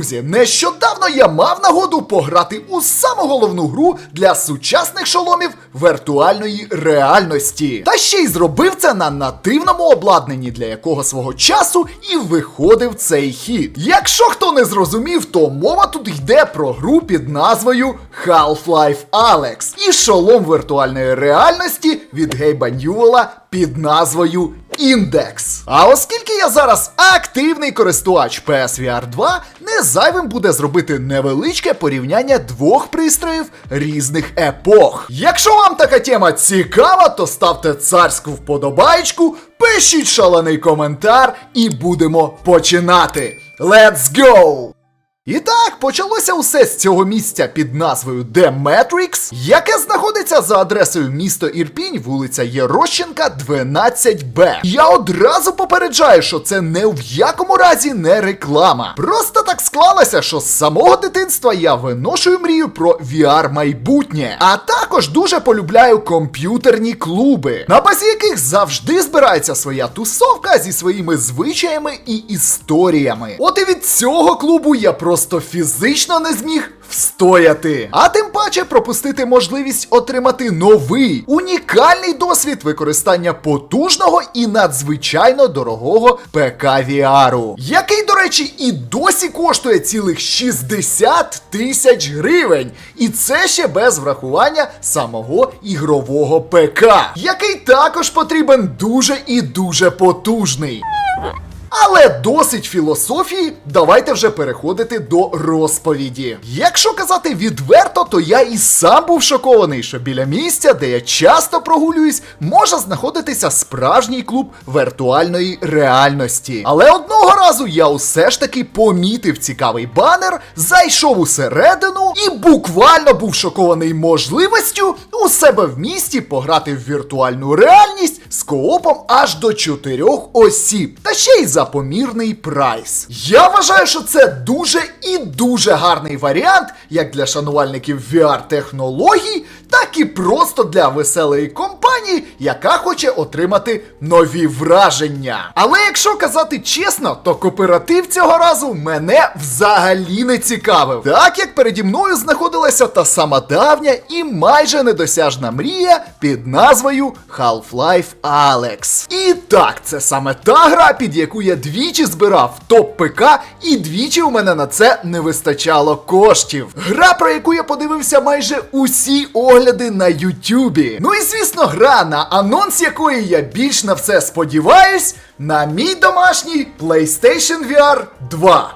друзі, нещодавно я мав нагоду пограти у саму головну гру для сучасних шоломів віртуальної реальності. Та ще й зробив це на нативному обладнанні, для якого свого часу і виходив цей хід. Якщо хто не зрозумів, то мова тут йде про гру під назвою Half-Life Alex і шолом віртуальної реальності від Гейба Ньюела під назвою Індекс. А оскільки я зараз активний користувач PSVR 2, не зайвим буде зробити невеличке порівняння двох пристроїв різних епох. Якщо вам така тема цікава, то ставте царську вподобайку, пишіть шалений коментар і будемо починати. Let's go! І так, почалося усе з цього місця під назвою The Matrix, яке знаходиться за адресою місто Ірпінь, вулиця Єрощенка, 12Б. Я одразу попереджаю, що це не в якому разі не реклама. Просто так склалося, що з самого дитинства я виношую мрію про VR майбутнє. А також дуже полюбляю комп'ютерні клуби, на базі яких завжди збирається своя тусовка зі своїми звичаями і історіями. От і від цього клубу я просто фізично не зміг встояти. А тим паче пропустити можливість отримати новий унікальний досвід використання потужного і надзвичайно дорогого ПК VR, який, до речі, і досі коштує цілих 60 тисяч гривень. І це ще без врахування самого ігрового ПК, який також потрібен дуже і дуже потужний. Але досить філософії, давайте вже переходити до розповіді. Якщо казати відверто, то я і сам був шокований, що біля місця, де я часто прогулююсь, може знаходитися справжній клуб віртуальної реальності. Але одного разу я усе ж таки помітив цікавий банер, зайшов усередину і буквально був шокований можливістю у себе в місті пограти в віртуальну реальність з коопом аж до чотирьох осіб. Та ще й за помірний прайс. Я вважаю, що це дуже і дуже гарний варіант, як для шанувальників VR-технологій, так і просто для веселої компанії, яка хоче отримати нові враження. Але якщо казати чесно, то кооператив цього разу мене взагалі не цікавив. Так як переді мною знаходилася та сама давня і майже недосяжна мрія під назвою Half-Life Alex. І так, це саме та гра, під яку я двічі збирав топ ПК, і двічі у мене на це не вистачало коштів. Гра, про яку я подивився майже усі огляди на Ютубі. Ну і звісно, гра, на анонс якої я більш на все сподіваюсь, на мій домашній PlayStation VR 2.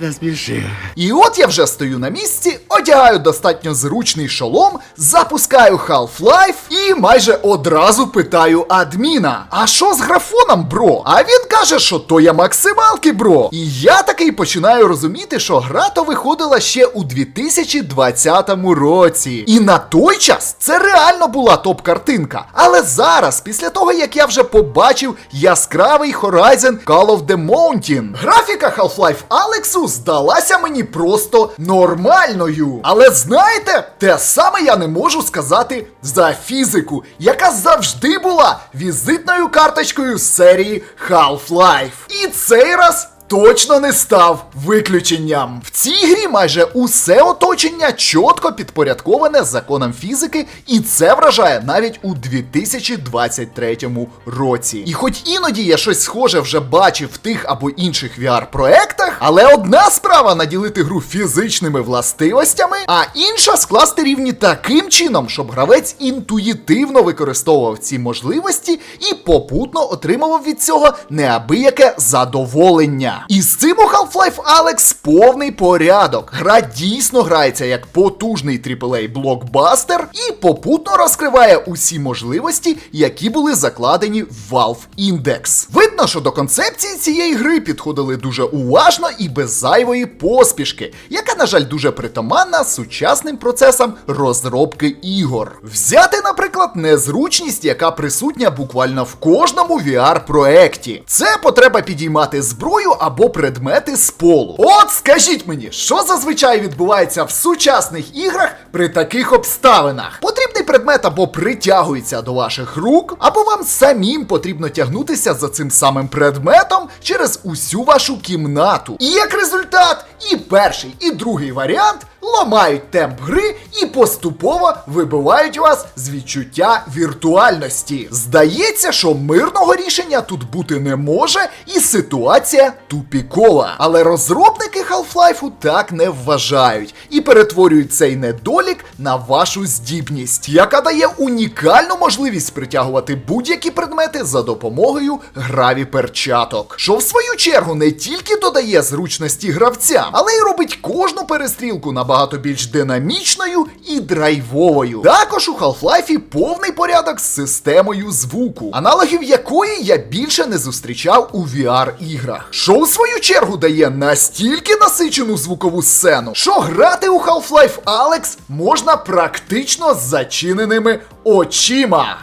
Не сміши. І от я вже стою на місці, одягаю достатньо зручний шолом, запускаю Half-Life і майже одразу питаю адміна: а що з графоном, бро? А він каже, що то я максималки, бро. І я такий починаю розуміти, що гра то виходила ще у 2020 році. І на той час це реально була топ-картинка. Але зараз, після того як я вже побачив яскравий Horizon Call of the Mountain, графіка Half-Life Алексу здалася мені просто нормальною. Але знаєте, те саме я не можу сказати за фізику, яка завжди була візитною карточкою серії Half-Life. І цей раз. Точно не став виключенням. В цій грі майже усе оточення чітко підпорядковане законам фізики, і це вражає навіть у 2023 році. І хоч іноді я щось схоже вже бачив в тих або інших VR-проектах, але одна справа наділити гру фізичними властивостями, а інша скласти рівні таким чином, щоб гравець інтуїтивно використовував ці можливості і попутно отримував від цього неабияке задоволення. І з цим у Half-Life Alex повний порядок. Гра дійсно грається як потужний AAA блокбастер і попутно розкриває усі можливості, які були закладені в Valve Index. Видно, що до концепції цієї гри підходили дуже уважно і без зайвої поспішки, яка, на жаль, дуже притаманна сучасним процесам розробки ігор. Взяти, наприклад, незручність, яка присутня буквально в кожному VR-проекті. Це потреба підіймати зброю або предмети з полу. От скажіть мені, що зазвичай відбувається в сучасних іграх при таких обставинах? Потрібний предмет або притягується до ваших рук, або вам самим потрібно тягнутися за цим самим предметом через усю вашу кімнату. І як результат, і перший, і другий варіант ламають темп гри і поступово вибивають вас з відчуття віртуальності. Здається, що мирного рішення тут бути не може, і ситуація тупікова. Але розробники Half-Life так не вважають і перетворюють цей недолік на вашу здібність, яка дає унікальну можливість притягувати будь-які предмети за допомогою граві перчаток, що в свою чергу не тільки додає зручності гравцям, але й робить кожну перестрілку набагато більш динамічною і драйвовою. Також у Half-Life повний порядок з системою звуку, аналогів якої я більше не зустрічав у VR-іграх. Що в свою чергу дає настільки насичену звукову сцену, що грати у Half-Life Alex можна практично з зачиненими очима.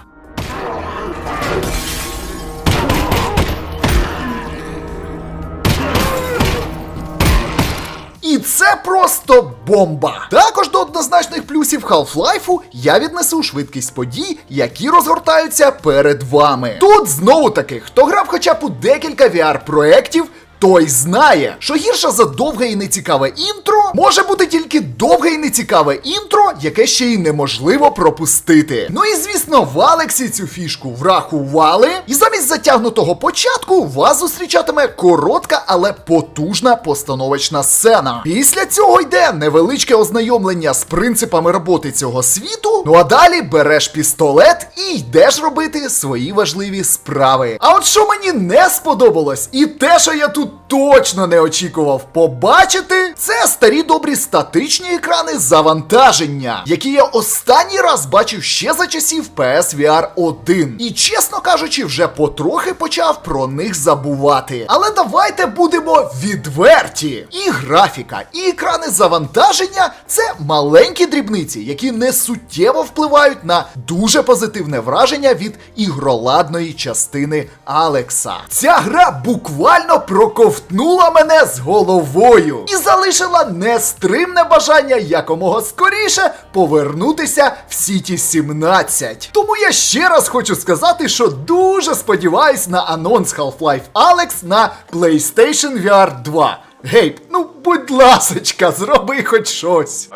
І це просто бомба. Також до однозначних плюсів Half-Life я віднесу швидкість подій, які розгортаються перед вами. Тут знову таки, хто грав хоча б у декілька VR-проєктів, той знає, що гірше за довге і нецікаве інтро може бути тільки довге і нецікаве інтро, яке ще й неможливо пропустити. Ну і звісно, в Алексі цю фішку врахували, і замість затягнутого початку вас зустрічатиме коротка, але потужна постановочна сцена. Після цього йде невеличке ознайомлення з принципами роботи цього світу. Ну а далі береш пістолет і йдеш робити свої важливі справи. А от що мені не сподобалось, і те, що я тут точно не очікував побачити, це старі добрі статичні екрани завантаження, які я останній раз бачив ще за часів PSVR 1. І чесно кажучи, вже потрохи почав про них забувати. Але давайте будемо відверті. І графіка, і екрани завантаження це маленькі дрібниці, які не суттєво впливають на дуже позитивне враження від ігроладної частини Алекса. Ця гра буквально проковтнула мене з головою і залишила нестримне бажання якомога скоріше повернутися в Сіті 17. Тому я ще раз хочу сказати, що дуже сподіваюсь на анонс Half-Life Alex на PlayStation VR 2. Гейб, ну будь ласочка, зроби хоч щось.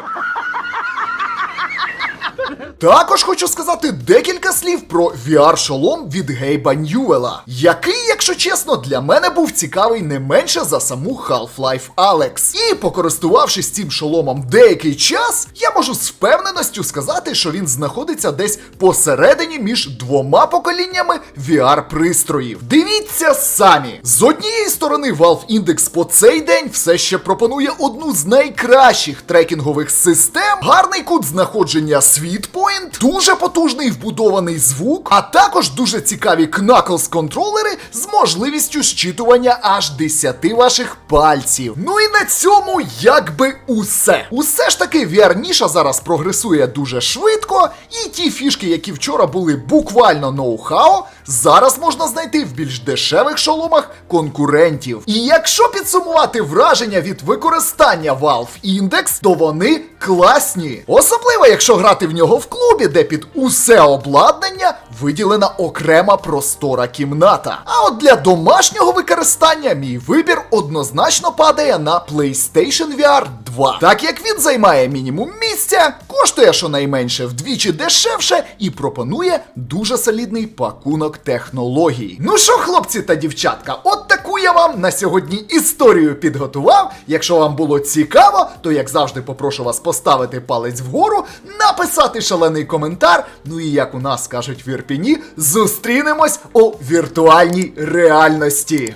Також хочу сказати декілька слів про VR-шолом від Гейба Ньюела, який, якщо чесно, для мене був цікавий не менше за саму Half-Life Alex. І покористувавшись цим шоломом деякий час, я можу з впевненістю сказати, що він знаходиться десь посередині між двома поколіннями VR-пристроїв. Дивіться самі! З однієї сторони, Valve Index по цей день все ще пропонує одну з найкращих трекінгових систем, гарний кут знаходження Sweetpoint, дуже потужний вбудований звук, а також дуже цікаві Knuckles контролери з можливістю щитування аж 10 ваших пальців. Ну і на цьому якби усе. Усе ж таки VR-ніша зараз прогресує дуже швидко, і ті фішки, які вчора були буквально ноу-хау, зараз можна знайти в більш дешевих шоломах конкурентів. І якщо підсумувати враження від використання Valve Index, то вони класні. Особливо, якщо грати в нього в клубі, де під усе обладнання виділена окрема простора кімната. А от для домашнього використання мій вибір однозначно падає на PlayStation VR 2. Так як він займає мінімум місця, коштує щонайменше вдвічі дешевше і пропонує дуже солідний пакунок технологій. Ну що, хлопці та дівчатка, от таку я вам на сьогодні історію підготував. Якщо вам було цікаво, то як завжди попрошу вас поставити палець вгору, написати шалений коментар. Ну і як у нас кажуть в Ірпіні, зустрінемось у віртуальній реальності.